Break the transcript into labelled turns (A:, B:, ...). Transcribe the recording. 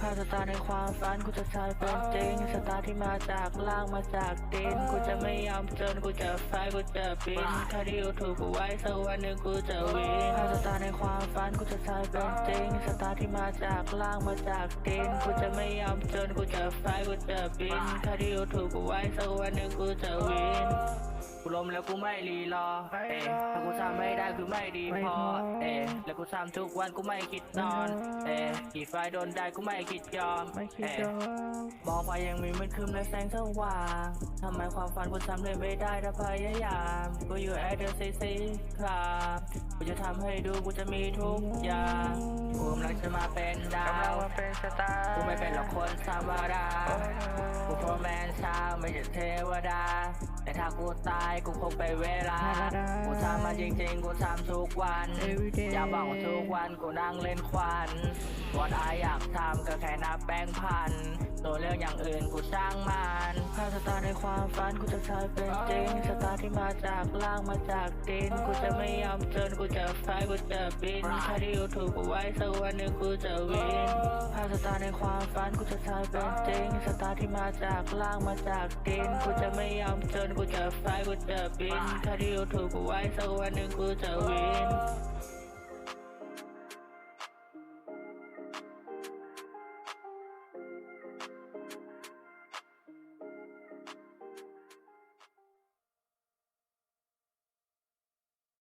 A: ภาพสตาร์ในความฝันกูจะทายเป็นจริงสตาร์ที่มาจากล่างมาจากดินกูจะไม่ยอมจนกูจะไฟกูจะบินคาที่ยูทูบกูไว้สักวันหนึ่งกูจะวินภาพสตาร์ในความฝันกูจะทายเป็นจริงสตาร์ที่มาจากล่างมาจากดินกูจะไม่ยอมจนกูจะไฟกูจะบินคาที่ยูทูบกูไว้สักวันหนึ่งกูจะวิน กูล้มแล้วกูไม่รีรอ เอ๊ะถ้ากูทำไม่ได้คือไม่ดีพอ เอ๊ะแล้วกูทำทุกวันกูไม่คิดนอน เอ๊ะกี่ไฟโดนได้กูไม่คิดยอม
B: ไม่คิด
A: เอ๊ะ
B: จะ
A: มองไปยังมีมันคืมและแสงสว่างทำไมความฝันกูทำเลยไม่ได้ถ้าพยายามกูอยู่แอดเดอร์ซีซีครับกูจะทำให้ดูกูจะมีทุกอย่างกูกำลังจะมาเป็นดากำ
B: ลัง
A: ว
B: มาเป็นสตาร์
A: กูไม่เป็นหรอกคนธรรมดา ไม่ใช่เทวดา แต่ถ้ากูตายกูคงไปเวลา กูทำมาจริงๆ กูทำทุกวัน
B: Everyday
A: อย่าบอกว่าทุกวันกูนั่งเล่นควันวันอายอยากทำก็แค่นับแบงค์พัน ตัวเรื่องอย่างอื่นกูช่างมันภาพสตาร์ในความฝันกูจะทายเป็นจริงสตาร์ที่มาจากล่างมาจากดินกูจะไม่ยอมจนกูจะไฟกูจะบินแค่ที่ยูทูบกูไว้สักวันหนึ่งกูจะวินภาพสตาร์ในความฝันกูจะทายเป็นจริงสตาร์ที่มาจากล่างมาจากดินกูจะไม่ยอมจนกูจะไฟกูจะบินแค่ที่ยูทูบกูไว้สักวันหนึ่งกูจะวิน